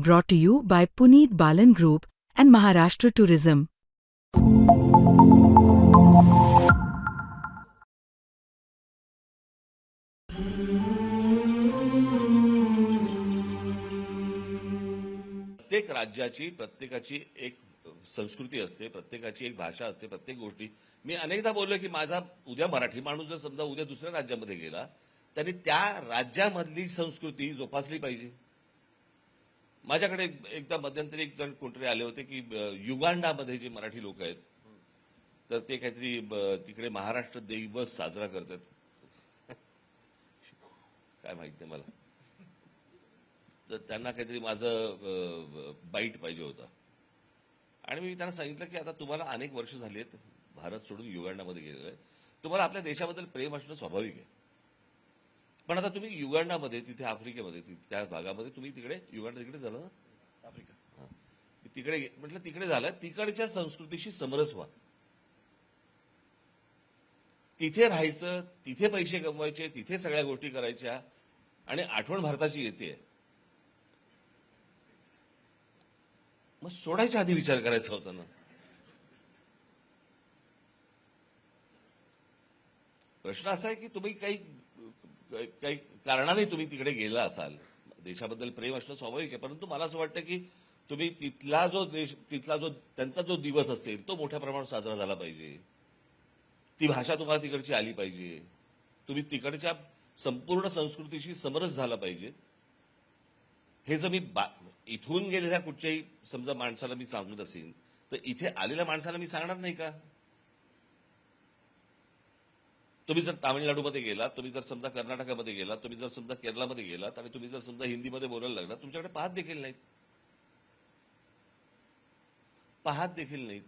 brought to you by Puneet Balan Group and Maharashtra Tourism. प्रत्येक राज्याची प्रत्येकाची एक संस्कृती असते प्रत्येकाची एक भाषा असते प्रत्येक गोष्टी मी अनेकदा बोललो की माझा उद्या मराठी माणूस जर समजा उद्या दुसऱ्या राज्यामध्ये गेला त्यांनी त्या राज्यामधली संस्कृती जोपासली पाहिजे माझ्याकडे एकदा मध्यंतरी एक जण कोणतरी आले होते की युगांडामध्ये जे मराठी लोक आहेत तर ते काहीतरी तिकडे महाराष्ट्र दिवस साजरा करतात. काय माहीत नाही मला. तर त्यांना काहीतरी माझं बाईट पाहिजे होतं. आणि मी त्यांना सांगितलं की आता तुम्हाला अनेक वर्ष झाली आहेत भारत सोडून युगांडामध्ये गेलेलं आहे. तुम्हाला आपल्या देशाबद्दल प्रेम असणं स्वाभाविक आहे. पण आता तुम्ही युगांडामध्ये तिथे आफ्रिकेमध्ये त्या भागामध्ये तुम्ही तिकडे युगांडा तिकडे झालं ना? आफ्रिका. तिकडे म्हटलं तिकडे झालं तिकडच्या संस्कृतीशी समरस व्हा. तिथे राहायचं तिथे पैसे कमवायचे तिथे सगळ्या गोष्टी करायच्या आणि आठवण भारताची येते. मग सोडायच्या आधी विचार करायचा होता ना? प्रश्न असा आहे की तुम्ही काही काही कारणाने तुम्ही तिकडे गेला असाल. देशाबद्दल प्रेम असणं स्वाभाविक आहे परंतु मला असं वाटतं की तुम्ही तिथला जो देश तिथला जो त्यांचा जो दिवस असेल तो मोठ्या प्रमाणात साजरा झाला पाहिजे. ती भाषा तुम्हाला तिकडची आली पाहिजे. तुम्ही तिकडच्या संपूर्ण संस्कृतीशी समरस झाला पाहिजे. हे जर मी बा- इथून गेलेल्या कुठच्याही समजा माणसाला मी सांगत असेल तर इथे आलेल्या माणसाला मी सांगणार नाही का? तुम्ही जर तामिळनाडूमध्ये गेलात तुम्ही जर समजा कर्नाटकामध्ये गेलात तुम्ही जर समजा केरळामध्ये गेलात आणि तुम्ही जर समजा हिंदीमध्ये बोलायला लागलात तुमच्याकडे पाहत देखील नाहीत. पाहत देखील नाहीत.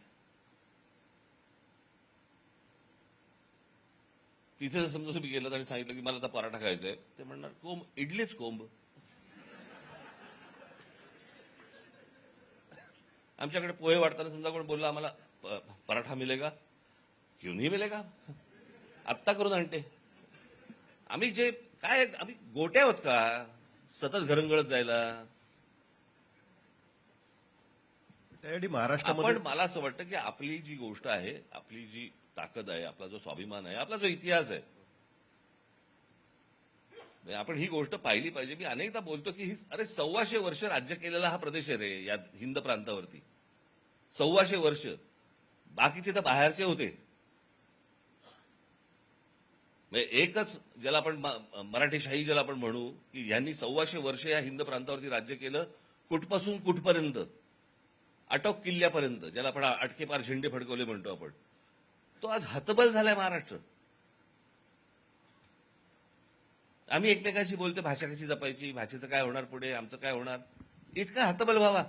तिथे जर समजा तुम्ही गेलात आणि सांगितलं की मला आता पराठा खायचा आहे ते म्हणणार कोंब इडलीच कोंब. आमच्याकडे पोहे वाढताना समजा कोण बोलला आम्हाला पराठा मिलेगा? क्यों नाही मिलेगा? आत्ता करून आणते. आम्ही जे काय आम्ही गोट्या आहोत का? सतत घरंगळत जायला. त्यासाठी महाराष्ट्रामध्ये आपण मला असं वाटतं की आपली जी गोष्ट आहे आपली जी ताकद आहे आपला जो स्वाभिमान आहे आपला जो इतिहास आहे म्हणजे आपण ही गोष्ट पाहिली पाहिजे. मी अनेकदा बोलतो की ही अरे सव्वाशे वर्ष राज्य केलेला हा प्रदेश आहे रे या हिंद प्रांतावरती. सव्वाशे वर्ष. बाकीचे तर बाहेरचे होते. म्हणजे एकच ज्याला आपण म- मराठीशाही ज्याला आपण म्हणू की यांनी सव्वाशे वर्ष या हिंद प्रांतावरती राज्य केलं कुठपासून कुठपर्यंत? आटोक किल्ल्यापर्यंत ज्याला आपण अटकेपार झेंडे फडकवले म्हणतो आपण. तो आज हतबल झालाय महाराष्ट्र. आम्ही एकमेकांशी बोलतो भाषा कशी जपायची भाषेचं काय होणार पुढे आमचं काय होणार? इतका हतबल व्हावा.